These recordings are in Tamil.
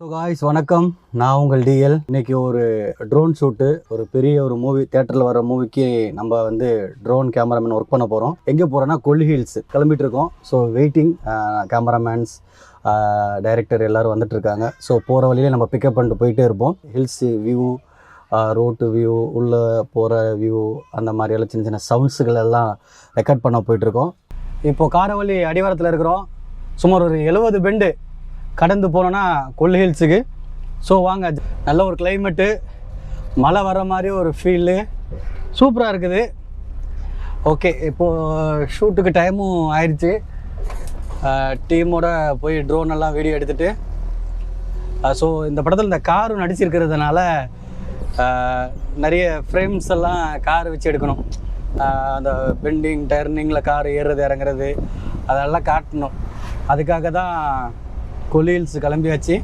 ஸோ காய்ஸ் வணக்கம். நான் உங்கள் டிஎல் இன்றைக்கி ஒரு ட்ரோன் ஷூட்டு ஒரு பெரிய ஒரு மூவி தேட்டரில் வர மூவிக்கு நம்ம வந்து ட்ரோன் கேமராமேன் ஒர்க் பண்ண போகிறோம் எங்கே போகிறோன்னா கொல்லி ஹில்ஸ் கிளம்பிட்டு இருக்கோம். ஸோ வெயிட்டிங் கேமராமேன்ஸ் டைரக்டர் எல்லோரும் வந்துட்டுருக்காங்க ஸோ போகிற வழியிலே நம்ம பிக்கப் பண்ணிட்டு போயிட்டே இருப்போம். ஹில்ஸ் வியூ ரோட்டு வியூ உள்ளே போகிற வியூ அந்த மாதிரியெல்லாம் சின்ன சின்ன சவுண்ட்ஸுகள் எல்லாம் ரெக்கார்ட் பண்ண போயிட்டுருக்கோம் இப்போது காரவழி அடிவாரத்தில் இருக்கிறோம். சுமார் ஒரு எழுபது பெண்டு கடந்து போனோன்னா கொல்லு ஹில்ஸுக்கு. ஸோ வாங்க நல்ல ஒரு கிளைமேட்டு மழை வர மாதிரி ஒரு ஃபீலு சூப்பராக இருக்குது. ஓகே இப்போது ஷூட்டுக்கு டைமும் ஆயிடுச்சு டீமோட போய் ட்ரோன் எல்லாம் வீடியோ எடுத்துகிட்டு ஸோ இந்த படத்தில் இந்த காரும் நடிச்சிருக்கிறதுனால நிறைய ஃப்ரேம்ஸ் எல்லாம் கார் வச்சு எடுக்கணும். அந்த பெண்டிங் டர்னிங்கில் கார் ஏறுறது இறங்குறது அதெல்லாம் காட்டணும். அதுக்காக தான் கொலீல்ஸ் கிளம்பியாச்சு.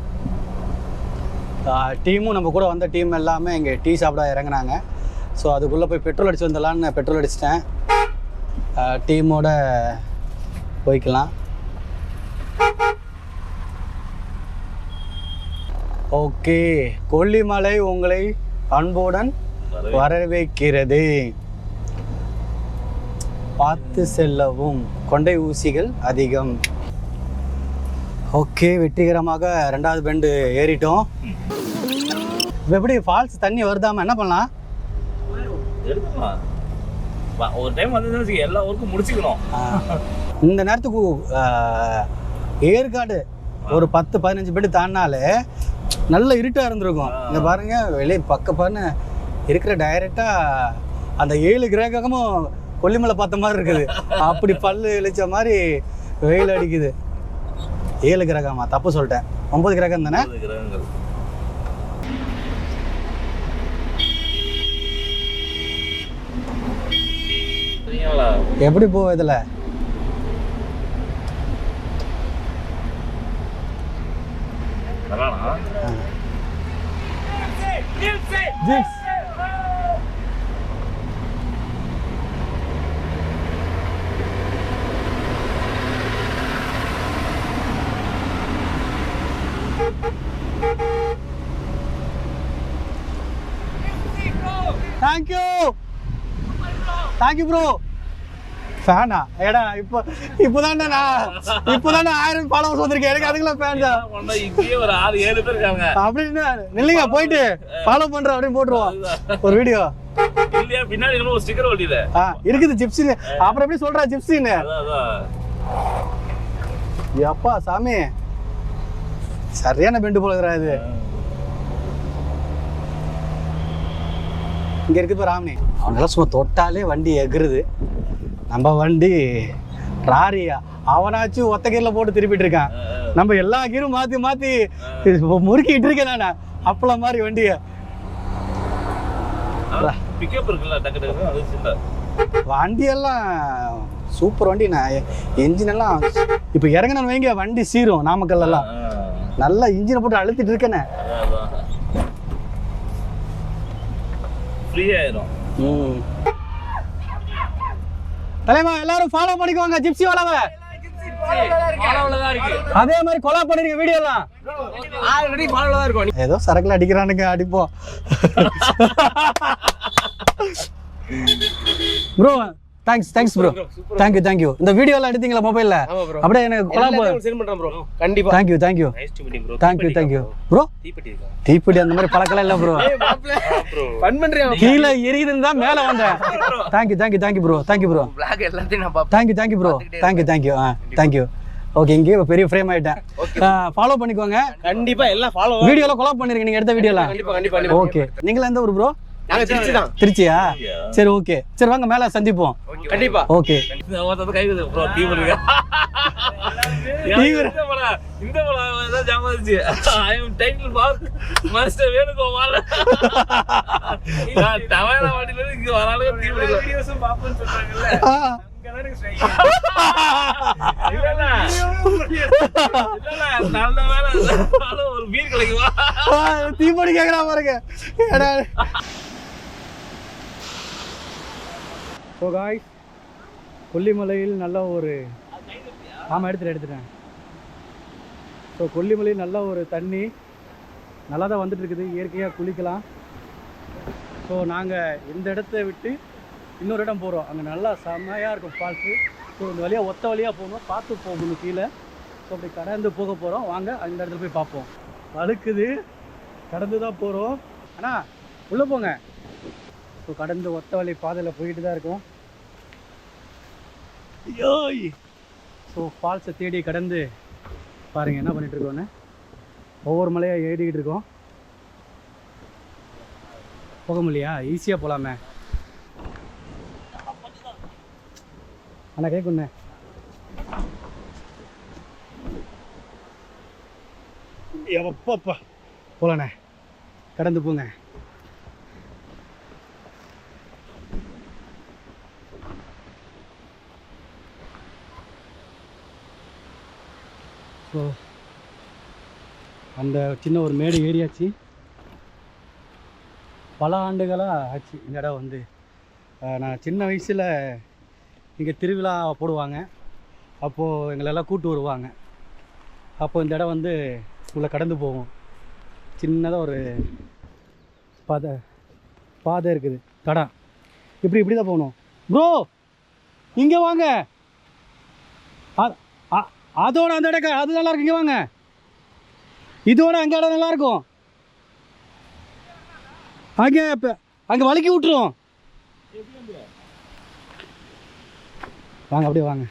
டீமும் நம்ம கூட வந்த டீம் எல்லாமே இங்கே டீ சாப்பிட இறங்குனாங்க. ஸோ அதுக்குள்ளே போய் பெட்ரோல் அடிச்சு வந்துடலான்னு பெட்ரோல் அடிச்சிட்டேன். டீமோட போய்க்கலாம். ஓகே கொல்லிமலை உங்களை அன்புடன் வரவேற்கிறது. பார்த்து செல்லவும். கொண்டை ஊசிகள் அதிகம். ஓகே வெற்றிகரமாக ரெண்டாவது பெண்டு ஏறிட்டோம். இப்ப எப்படி ஃபால்ஸ் தண்ணி வருதாம என்ன பண்ணலாம்? ஒரு டைம் வந்து எல்லா ஒர்க்கும் முடிச்சுக்கணும். இந்த நேரத்துக்கு ஏற்காடு ஒரு பத்து பதினஞ்சு பெண்டு தாண்டினாலே நல்ல இருட்டாக இருந்திருக்கும். இங்கே பாருங்க வெளியே பக்க பாருன்னு இருக்கிற டைரெக்டாக அந்த ஏழு கிரகமும் கொல்லிமலை பார்த்த மாதிரி இருக்குது. அப்படி பல்லு இழிச்ச மாதிரி வெயில் அடிக்குது. ஏழு கிரகமா? தப்பு சொல்லிட்டேன். ஒன்பது கிரகம் தானே? கிரகங்கள். எப்படி போகும் இதில்? ஜிப்ஸ் தேங்க்யூ தேங்க்யூ ப்ரோ ஃபேனா ஏடா இப்போ இப்போதான்டா நான் இப்போதான்டா ஆயிரம் ஃபாலோவர்ஸ் வந்திருக்கேன். எனக்கு அதுக்குலாம் ஃபேன் தான் இப்பயே ஒரு ஆறு ஏழு பேர் இருக்காங்க. அப்படின்னு நில்லுங்க போயிட்டு ஃபாலோ பண்றேன் அப்படின்னு போட்டுருவோம். ஒரு வீடியோ இல்லையா பின்னாடி ஒரு ஸ்டிக்கர் ஒட்டியில ஆ இருக்குது ஜிப்ஸின்னு அப்புறம் எப்படி சொல்றா அதான் அப்பா சாமி. சரியான பெண்டு போல இருக்கிறா இது. இங்க இருக்குது ராமனி அவனெல்லாம் சும்மா தொட்டாலே வண்டி எகுறுது நம்ம வண்டி ராரியா. அவனாச்சும் ஒத்த கீரில் போட்டு திருப்பிட்டு இருக்கான். நம்ம எல்லா கீரும் மாத்தி மாத்தி முறுக்கிட்டு இருக்கேன் நான். அப்பள மாதிரி வண்டியை. வண்டியெல்லாம் சூப்பர் வண்டி. நான் என்ஜின் எல்லாம் இப்போ இறங்கினு வைங்க வண்டி சீரும் நாமக்கல் எல்லாம். நல்லா இன்ஜினை போட்டு அழுத்திட்டு இருக்கேனே. ஃப்ரீ ஆயிரும். தலைவா எல்லாரும் ஃபாலோ பண்ணிக்கோங்க ஜிப்சி வாலாவ. அதே மாதிரி கொலா பண்ணிருக்க வீடியோ எல்லாம். ஆல்ரெடி ஃபாலோல தான் இருக்கும். ஏதோ சரக்குல அடிக்கிறானுங்க அடிப்போம் bro thanks thanks bro thank you thank you இந்த வீடியோ எல்லாம் எடுத்தீங்களா மொபைல்ல ஆமா ப்ரோ அப்படியே எனக்கு கொலா சென்ட் பண்றேன் ப்ரோ கண்டிப்பா. Thank you thank you nice to meeting bro thank you thank you bro தீப்பெட்டி அந்த மாதிரி பழக்கலாம் இல்லை ப்ரோ ப்ரோ ஃபன் பண்றேன் கீழே எரியுதுன்னு தான் மேலே வந்தேன். Thank you thank you thank you bro thank you bro block எல்லாத்தையும் நான் பாப்பேன் thank you thank you bro thank you thank you ah thank you okay இங்கே இப்போ பெரிய ஃப்ரேம் ஆயிட்டேன். ஃபாலோ பண்ணிக்கோங்க. கண்டிப்பா எல்லாம் ஃபாலோ வீடியோல கொலாப் பண்ணிருக்கீங்க நீங்க எடுத்த வீடியோலாம் கண்டிப்பா கண்டிப்பா கண்டிப்பா. ஓகே நீங்களா எந்த ஊர் ப்ரோ நாங்க திருச்சி தான். திருச்சியா? சரி ஓகே சரி வாங்க மேல சந்திப்போம். கண்டிப்பா. ஓகே இந்த ப்ரோ படம் ஞாபகம் வந்துச்சு I am title pass master Venugopal. நான் தவற இருந்து இங்க வராளுங்க இருக்கு வீடியோஸும் பாப்பேன்னு சொல்றாங்கல்ல. பீர் தீபடி கேக்குறா பாருங்க ஏடா. ஸோ காய்ஸ் கொல்லிமலையில் நல்ல ஒரு ஆமாம் எடுத்துகிட்டு எடுத்துட்டேன். ஸோ கொல்லிமலையில் நல்ல ஒரு தண்ணி நல்லா தான் வந்துட்டு இருக்குது. இயற்கையாக குளிக்கலாம். ஸோ நாங்கள் இந்த இடத்த விட்டு இன்னொரு இடம் போகிறோம் அங்கே நல்லா செம்மையாக இருக்கும் ஃபால்ஸு ஸோ இந்த வழியாக ஒத்த வழியாக போகணும். பார்த்து போகணும் கீழே. ஸோ அப்படி கடந்து போக போகிறோம் வாங்க அந்த இடத்துல போய் பார்ப்போம். வழுக்குது. கடந்து தான் போகிறோம் ஆனால் உள்ளே போங்க. ஸோ கடந்து ஒத்த வழி பாதையில் போயிட்டு தான் இருக்கோம். யோய் ஸோ ஃபால்ஸை தேடி கடந்து பாருங்கள் என்ன பண்ணிகிட்ருக்கோன்னு ஒவ்வொரு மலையாக ஏறிக்கிட்டு இருக்கோம் போக முடியலையா? ஈஸியாக போகலாமே அண்ணா கேட்குண்ணே எப்பப்பா. போகலண்ணே கடந்து போங்க. ஸோ அந்த சின்ன ஒரு மேடு ஏறியாச்சு. பல ஆண்டுகளாக ஆச்சு இந்த இடம் வந்து. நான் சின்ன வயசில் இங்கே திருவிழா போடுவாங்க. அப்போது எங்களெல்லாம் கூட்டு வருவாங்க. அப்போது இந்த இடம் வந்து உள்ளே கடந்து போகும். சின்னதாக ஒரு பாதை பாதை இருக்குது தடம். இப்படி இப்படி தான் போகணும். ப்ரோ இங்கே வாங்க. அதோட அந்த இடம் அது நல்லா இருக்குங்க வாங்க. இதோட அங்கே இடம் நல்லா இருக்கும் அங்கே இப்போ அங்கே வழுக்கி விட்டுரும். வாங்க அப்படியே வாங்க.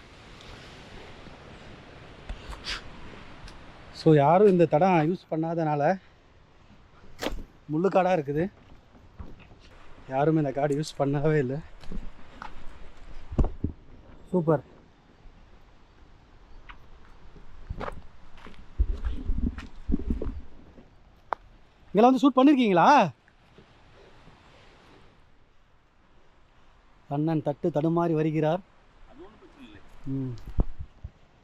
ஸோ யாரும் இந்த தடம் யூஸ் பண்ணாதனால முள்ளுக்காடாக இருக்குது. யாரும் இந்த காடு யூஸ் பண்ணவே இல்லை. சூப்பர் இங்கெல்லாம் வந்து ஷூட் பண்ணியிருக்கீங்களா அண்ணன் தட்டு தடுமாறி வருகிறார். ம்.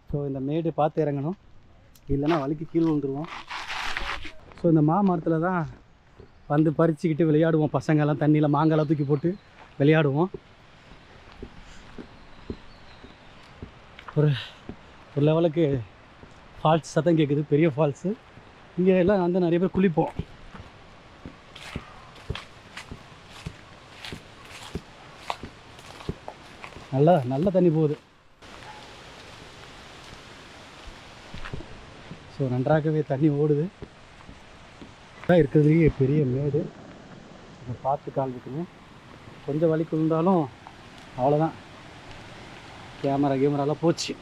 ஸோ இந்த மேடு பார்த்து இறங்கணும். இல்லைன்னா வலிக்கு கீழே விழுந்துருவோம். ஸோ இந்த மாமரத்தில் தான் வந்து பறிச்சுக்கிட்டு விளையாடுவோம். பசங்கெல்லாம் தண்ணியில் மாங்காலாம் தூக்கி போட்டு விளையாடுவோம். ஒரு ஒரு லெவலுக்கு ஃபால்ஸ் சத்தம் கேட்குது பெரிய ஃபால்ஸு இங்கே எல்லாம் வந்து நிறைய பேர் குளிப்போம். நல்லா நல்ல தண்ணி போகுது. ஸோ நன்றாகவே தண்ணி ஓடுது. தான் இருக்கிறதுலேயே பெரிய மேடு. இதை பார்த்து கால் வைக்கணும். கொஞ்சம் வலிக்கு இருந்தாலும் அவ்வளோதான் கேமரா கேமராலாம் போச்சு.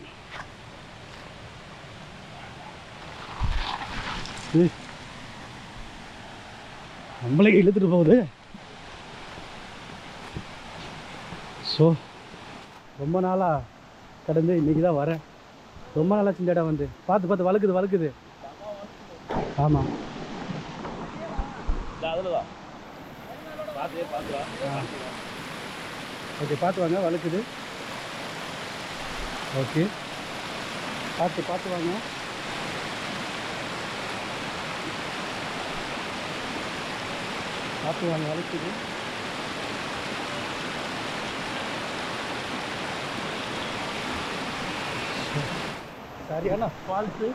நம்மளே இழுத்துட்டு போகுது. ஸோ ரொம்ப நாளாக கடந்து இன்றைக்கி தான் வரேன். ரொம்ப நாளாக இந்த இடம் வந்து. பார்த்து பார்த்து வழுக்குது வழுக்குது ஆமாம் ஓகே பார்த்து வாங்க வழுக்குது ஓகே. பார்த்து பார்த்து வாங்க. பார்த்து வாங்க வழுக்குது சரியான ஃபால்ஸு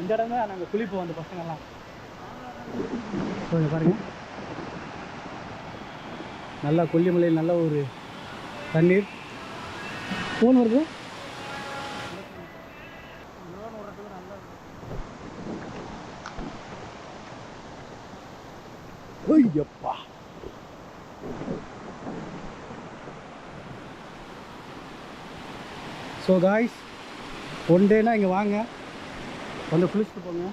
இந்த இடம் தான் நாங்கள் குளிப்போம் அந்த பசங்கள்லாம். ஸோ இங்க பாருங்க. நல்லா கொல்லிமலையில் நல்ல ஒரு தண்ணீர். ஃபோன் வருது. ஐயப்பா. ஸோ காய்ஸ் ஒன் டேனா இங்கே வாங்க வந்து குளிச்சுட்டு போங்க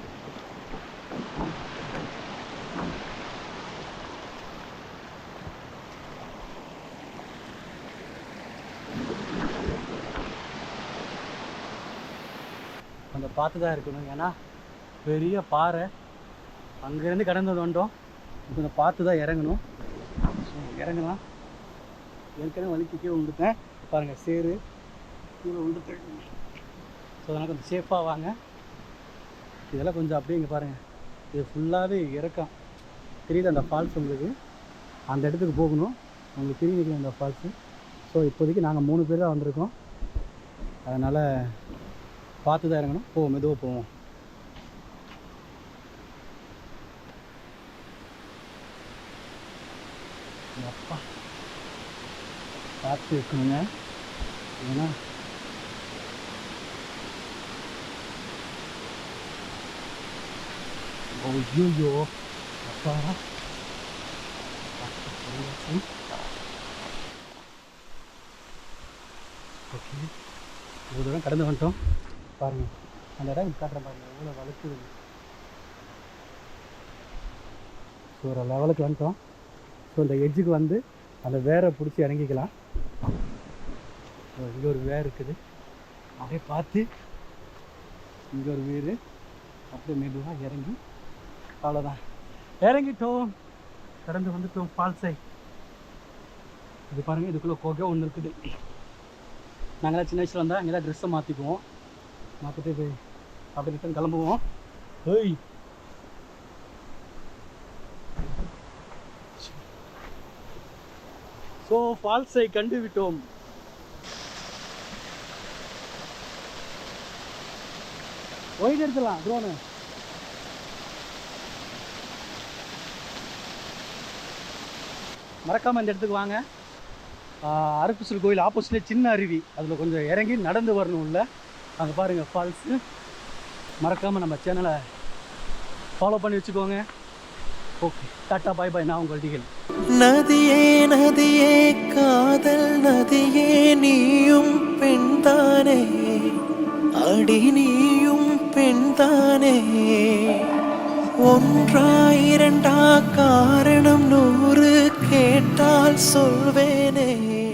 கொஞ்சம் பார்த்து தான் இருக்கணும். ஏன்னா பெரிய பாறை அங்கேருந்து கடந்து வந்தோம். கொஞ்சம் பார்த்து தான் இறங்கணும். ஸோ இறங்கலாம் ஏற்கனவே வலிக்கு கீழே விழுந்துட்டேன் பாருங்கள் சேரு. இவ்வளோ உண்டுக்கள் ஸோ அதனால் கொஞ்சம் சேஃபாக வாங்க. இதெல்லாம் கொஞ்சம் அப்படியே இங்கே பாருங்கள் இது ஃபுல்லாகவே இறக்கம். தெரியுது அந்த ஃபால்ஸ் உங்களுக்கு? அந்த இடத்துக்கு போகணும். உங்களுக்கு தெரிய வைக்கணும் அந்த ஃபால்ஸு ஸோ இப்போதைக்கு நாங்கள் மூணு பேர் தான் வந்திருக்கோம். அதனால் பார்த்து தான் இறங்கணும். போவோம் மெதுவாக போவோம். அப்பா பார்த்து இருக்குங்க ஏன்னா ஐயோ அப்பா ஓகே இவ்வளோ தூரம் கடந்து வந்துட்டோம். பாருங்கள் அந்த இடம் காட்டுறேன் பாருங்க எவ்வளோ வழுக்குது ஸோ ஒரு லெவலுக்கு வந்துட்டோம். ஸோ இந்த எட்ஜுக்கு வந்து அந்த வேரை பிடிச்சி இறங்கிக்கலாம். ஸோ இங்கே ஒரு வேர் இருக்குது. அப்படியே பார்த்து இங்கே ஒரு வீடு அப்படியே மெதுவாக இறங்கி அவ்வளோதான் இறங்கிட்டோம். கடந்து வந்துட்டோம் ஃபால்ஸை இது பாருங்கள் இதுக்குள்ளே கொகை ஒன்று இருக்குது. நாங்களாம் சின்ன வயசில் வந்தால் அங்கே தான் ட்ரெஸ்ஸை மாற்றிக்குவோம் மாற்றிட்டு இது அப்படி ரிட்டன் கிளம்புவோம். ஏய். ஸோ ஃபால்ஸை கண்டு விட்டோம் ஒயிட் எடுத்துலாம் ட்ரோனு மறக்காமல் இந்த இடத்துக்கு வாங்க. அரப்புசல் கோயில் ஆப்போசிட்டில் சின்ன அருவி. அதில் கொஞ்சம் இறங்கி நடந்து வரணும் இல்லை அங்கே பாருங்கள் ஃபால்ஸு மறக்காமல் நம்ம சேனலை ஃபாலோ பண்ணி வச்சுக்கோங்க. ஓகே டாட்டா பாய் பாய் நான் உங்கள் டிகல் நதியே நதியே காதல் நதியே நீயும் பெண்தானே அடி நீயும் பெண்தானே ஒன்றா இரண்டா காரணம் நூறு கேட்டால் சொல்வேனே.